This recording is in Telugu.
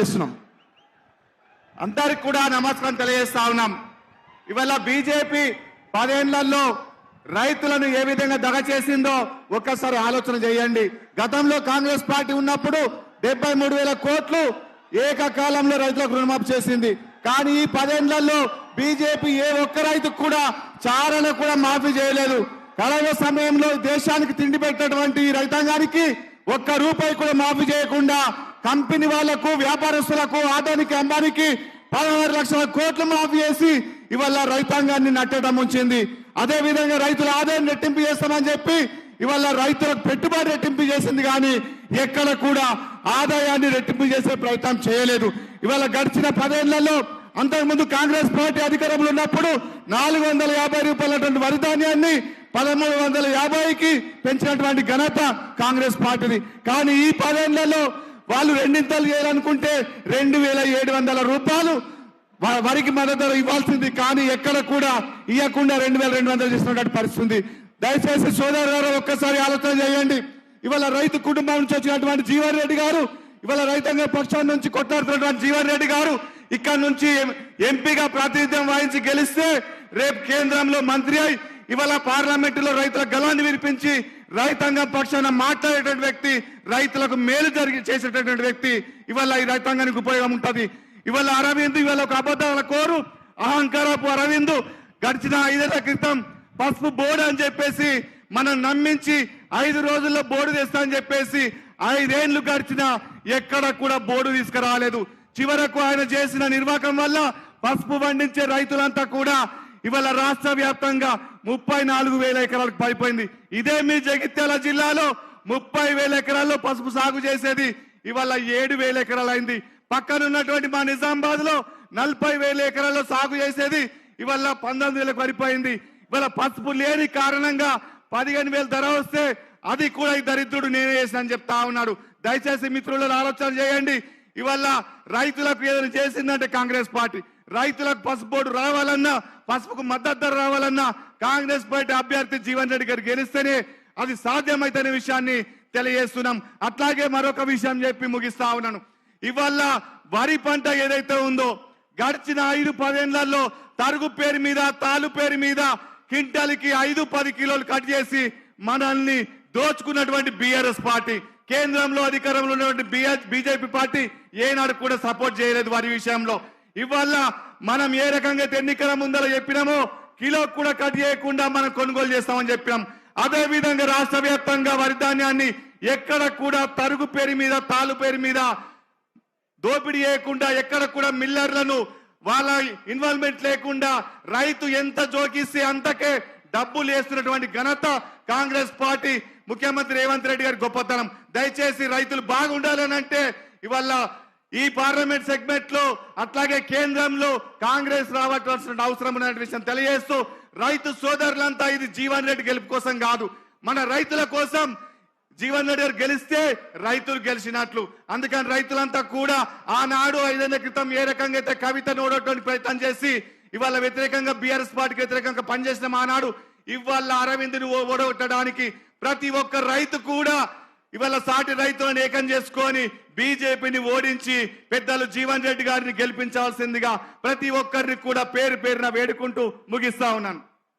చేస్తున్నాం. అందరికి కూడా నమస్కారం తెలియజేస్తా ఉన్నాం. ఇవాళ బీజేపీ పదేళ్ళలో రైతులను ఏ విధంగా దగ చేసిందో ఒక్కసారి ఆలోచన చేయండి. గతంలో కాంగ్రెస్ పార్టీ ఉన్నప్పుడు డెబ్బై మూడు వేల కోట్లు ఏకకాలంలో రైతులకు రుణమాఫీ చేసింది. కానీ ఈ పదేళ్ళలో బీజేపీ ఏ ఒక్క రైతుకు కూడా చారణ కూడా మాఫీ చేయలేదు. కలవ సమయంలో దేశానికి తిండి పెట్టినటువంటి రైతాంగానికి ఒక్క రూపాయి కూడా మాఫీ చేయకుండా కంపెనీ వాళ్ళకు వ్యాపారస్తులకు ఆదానికి అంబానికి పదహారు లక్షల కోట్లు మాఫీ చేసి ఇవాళ రైతాంగాన్ని నట్టడం ఉంచింది. అదే విధంగా రైతుల ఆదాయం రెట్టింపు చేస్తామని చెప్పి ఇవాళ రైతులకు పెట్టుబడి రెట్టింపు చేసింది కానీ ఎక్కడ కూడా ఆదాయాన్ని రెట్టింపు చేసే ప్రయత్నం చేయలేదు. ఇవాళ గడిచిన పదేళ్ళలో అంతకుముందు కాంగ్రెస్ పార్టీ అధికారంలో ఉన్నప్పుడు నాలుగు వందల యాభై రూపాయలటువంటి వరి ధాన్యాన్ని పదమూడు వందల యాభైకి పెంచినటువంటి ఘనత కాంగ్రెస్ పార్టీది. కానీ ఈ పదేళ్ళలో వాళ్ళు రెండింతలు చేయాలనుకుంటే రెండు వేల ఏడు వందల రూపాయలు వ- వరికి మద్దతు ఇవ్వాల్సింది. కానీ ఎక్కడ కూడా ఇవ్వకుండా రెండు వేల రెండు వందలు చేస్తున్నటువంటి పరిస్థితి దయచేసి సోదరు గారు ఒక్కసారి ఆలోచన చేయండి. ఇవాళ రైతు కుటుంబం నుంచి వచ్చినటువంటి జీవన్ రెడ్డి గారు ఇవాళ రైతాంగ పక్షాన్ని నుంచి కొట్లాడుతున్నటువంటి జీవన్ రెడ్డి గారు ఇక్కడ నుంచి ఎం- ఎంపీగా ప్రాతినిధ్యం వహించి గెలిస్తే రేపు కేంద్రంలో మంత్రి అయి ఇవాళ పార్లమెంటులో రైతుల గలాన్ని వినిపించి రైతాంగం పక్షాన మాట్లాడేటువంటి వ్యక్తి రైతులకు మేలు జరిగి చేసేటటువంటి వ్యక్తి ఇవాళ ఈ రైతాంగానికి ఉపయోగం ఉంటుంది. ఇవాళ అరవింద్ ఇవాళ ఒక అబద్ధాల కోరు అహంకారపు అరవింద్ గడిచిన ఐదేళ్ళ క్రితం పసుపు బోర్డు అని చెప్పేసి మనం నమ్మించి ఐదు రోజుల్లో బోర్డు తెస్తా అని చెప్పేసి ఐదేళ్ళు గడిచిన ఎక్కడ కూడా బోర్డు తీసుకురాలేదు. చివరకు ఆయన చేసిన నిర్వాహకం వల్ల పసుపు పండించే రైతులంతా కూడా ఇవాళ రాష్ట్ర వ్యాప్తంగా ముప్పై నాలుగు వేల ఎకరాలకు పడిపోయింది. ఇదే మీ జగిత్యాల జిల్లాలో ముప్పై వేల ఎకరాల్లో పసుపు సాగు చేసేది. ఇవాళ ఏడు వేల ఎకరాలైంది. పక్కనున్నటువంటి పక్కన ఉన్నటువంటి మా నిజామాబాద్లో నలభై వేల ఎకరాల్లో సాగు చేసేది. ఇవాళ పంతొమ్మిది వేలకు పడిపోయింది. ఇవాళ పసుపు లేని కారణంగా పదిహేను వేల ధర వస్తే అది కూడా ఈ దరిద్రుడు నేనే చేసిన అని చెప్తా ఉన్నాడు. దయచేసి మిత్రులను ఆలోచన చేయండి. ఇవాళ రైతులకు ఏదైనా చేసిందంటే కాంగ్రెస్ పార్టీ. రైతులకు పసుపు బోర్డు రావాలన్నా పసుపుకు మద్దతు ధర రావాలన్నా కాంగ్రెస్ పార్టీ అభ్యర్థి జీవన్ రెడ్డి గారు గెలిస్తేనే అది సాధ్యమైతేనే విషయాన్ని తెలియజేస్తున్నాం. అట్లాగే మరొక విషయం చెప్పి ముగిస్తా ఉన్నాను. ఇవాళ వరి పంట ఏదైతే ఉందో గడిచిన ఐదు పదేళ్ళలో తరుగు పేరు మీద తాలు పేరు మీద క్వింటాల్కి ఐదు పది కిలోలు కట్ చేసి మనల్ని దోచుకున్నటువంటి బిఆర్ఎస్ పార్టీ. కేంద్రంలో అధికారంలో ఉన్నటువంటి బీజేపీ పార్టీ ఏనాడు కూడా సపోర్ట్ చేయలేదు వారి విషయంలో. ఇవాళ మనం ఏ రకంగా ఎన్నికల ముందర చెప్పినామో కిలో కూడా కట్ చేయకుండా మనం కొనుగోలు చేస్తామని చెప్పినాం. అదే విధంగా రాష్ట్ర వ్యాప్తంగా వరి ధాన్యాన్ని ఎక్కడ కూడా తరుగు పేరు మీద తాలు పేరు మీద దోపిడీ చేయకుండా ఎక్కడ కూడా మిల్లర్లను వాళ్ళ ఇన్వాల్వ్మెంట్ లేకుండా రైతు ఎంత జోకిస్తే అంతకే డబ్బులు వేస్తున్నటువంటి ఘనత కాంగ్రెస్ పార్టీ ముఖ్యమంత్రి రేవంత్ రెడ్డి గారి గొప్పతనం. దయచేసి రైతులు బాగుండాలని అంటే ఇవాళ ఈ పార్లమెంట్ సెగ్మెంట్లో అట్లాగే కేంద్రంలో కాంగ్రెస్ రావాల్సిన అవసరం ఉన్న విషయం తెలియజేస్తూ రైతు సోదరులంతా ఇది జీవన్ రెడ్డి గెలుపు కోసం కాదు. మన రైతుల కోసం జీవన్ రెడ్డి గారు గెలిస్తే రైతులు గెలిచినట్లు. అందుకని రైతులంతా కూడా ఆనాడు ఐదేళ్ళ క్రితం ఏ రకంగా అయితే కవిత నోడటువంటి ప్రయత్నం చేసి ఇవాళ వ్యతిరేకంగా బీఆర్ఎస్ పార్టీకి వ్యతిరేకంగా పనిచేసిన ఆనాడు ఇవాళ అరవింద్ని ఓ- ఓడగొట్టడానికి ప్రతి ఒక్క రైతు కూడా ఇవాళ సాటి రైతులను ఏకం చేసుకొని బీజేపీని ఓడించి పెద్దలు జీవన్ రెడ్డి గారిని గెలిపించాల్సిందిగా ప్రతి ఒక్కరిని కూడా పేరు పేరున వేడుకుంటూ ముగిస్తా ఉన్నాను.